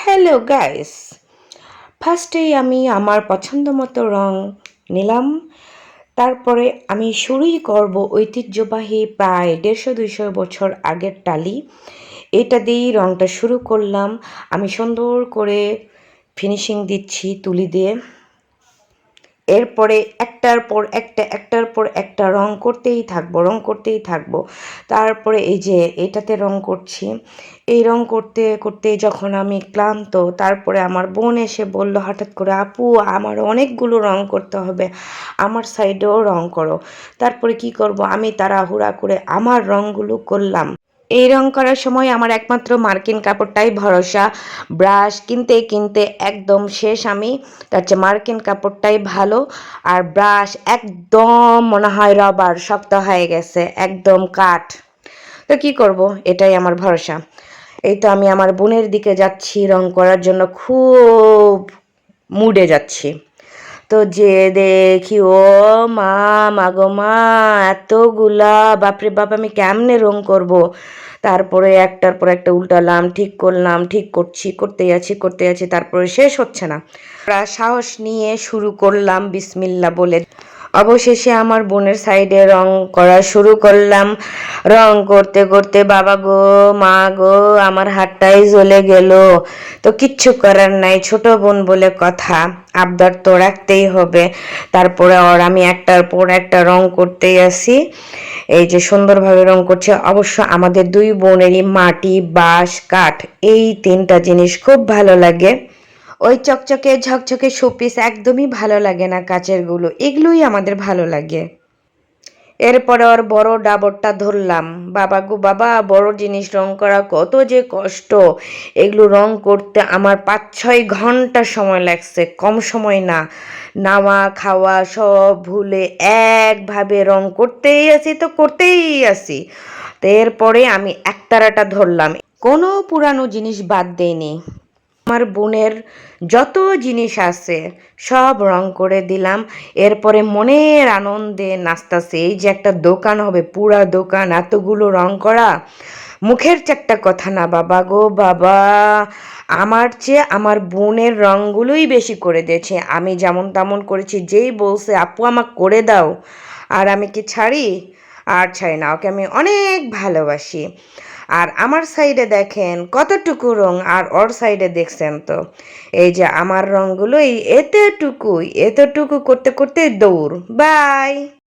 Hello guys ফার্স্টেই আমি আমার পছন্দ মতো রং নিলাম। তারপরে আমি শুরুই করব ঐতিহ্যবাহী প্রায় দেড়শো দুইশো বছর আগের টালি। এটা দিয়েই রংটা শুরু করলাম। আমি সুন্দর করে ফিনিশিং দিচ্ছি তুলি দিয়ে। এরপরে একটার পর একটা, একটার পর একটা রং করতেই থাকব, রং করতেই থাকব। তারপরে এই যে এটাতে রং করছি, এই রং করতে করতে যখন আমি ক্লান্ত, তারপরে আমার বোন এসে বলল, হঠাৎ করে আপু, আমার অনেকগুলো রং করতে হবে, আমার সাইডেও রং করো। তারপরে কি করব, আমি তারা তাড়াহুড়া করে আমার রংগুলো করলাম। এই রং করার সময় আমার একমাত্র মার্কিন কাপড়টাই ভরসা। ব্রাশ কিনতে কিনতে একদম শেষ আমি, তার চেয়ে মার্কিন কাপড়টাই ভালো। আর ব্রাশ একদম মনে হয় রবার, শক্ত হয়ে গেছে, একদম কাঠ। তো কি করব? এটাই আমার ভরসা। এই তো আমি আমার বোনের দিকে যাচ্ছি রং করার জন্য, খুব মুডে যাচ্ছি। তো যে দেখি ও মা মাগো মা এতগুলা বাপরে বাপ, আমি কেমনে রং করব? তারপরে একটার পর একটা উল্টালাম, ঠিক করলাম, ঠিক করছি করতে আছি করতে আছি, তারপরে শেষ হচ্ছে না। সাহস নিয়ে শুরু করলাম, বিসমিল্লা বলে। অবশেষে আমার বোনের সাইডে রং করা শুরু করলাম। রং করতে করতে বাবা গো, মা গো, আমার হাতটাই জ্বলে গেল। তো কিচ্ছু করার নাই, ছোট বোন বলে কথা। আবদার তো রাখতেই হবে। তারপরে ওর আমি একটার পর একটা রং করতেই আসি এই যে সুন্দরভাবে রং করছে। অবশ্য আমাদের দুই বোনেরই মাটি, বাঁশ, কাঠ, এই তিনটা জিনিস খুব ভালো লাগে। ওই চকচকে ঝকঝকে শোপিস একদমই ভালো লাগে না কাচেরগুলো এগুলোই আমাদের ভালো লাগে। এরপরে ওর বড় ডাবরটা ধরলাম। বাবা গো বাবা, বড় জিনিস রং করা কত যে কষ্ট। এগুলো রং করতে আমার পাঁচ ছয় ঘণ্টা সময় লাগছে, কম সময় না। নাওয়া খাওয়া সব ভুলে একভাবে রং করতেই আসি তো করতেই আছি। তো এরপরে আমি একতারাটা ধরলাম। কোনো পুরানো জিনিস বাদ দেয়নি আমার বোনের যত জিনিস আছে, সব রং করে দিলাম। এরপরে মনের আনন্দে নাচতাছে এই যে একটা দোকান হবে, পুরা দোকান, এতগুলো রং করা। মুখের চারটা কথা না, বাবা গো, বাবা। আমার চেয়ে আমার বোনের রঙগুলোই বেশি করে দিয়েছে। আমি যেমন তেমন করেছি, যেই বলছে, আপু, আমাকে করে দাও। আর আমি কি ছাড়ি? আর ছাড়ি না, ওকে আমি অনেক ভালোবাসি। আর আমার সাইডে দেখেন কতটুকু রং আর ওর সাইডে দেখছেন তো। এই যে আমার রঙগুলোই এতটুকুই, এতটুকু করতে করতে দৌড়। বাই!